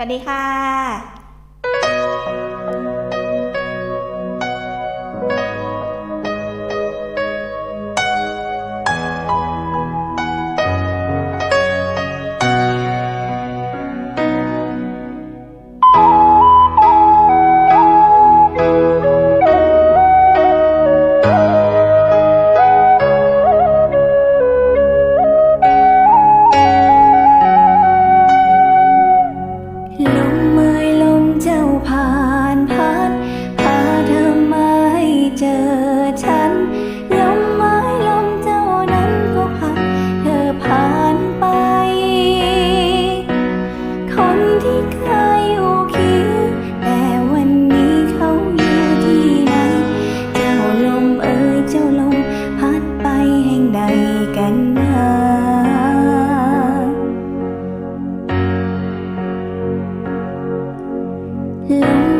สวัสดีค่ะ you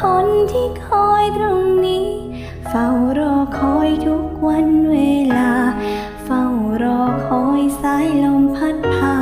คนที่คอยตรงนี้ เฝ้ารอคอยทุกวันเวลา เฝ้ารอคอยสายลมพัดผ่า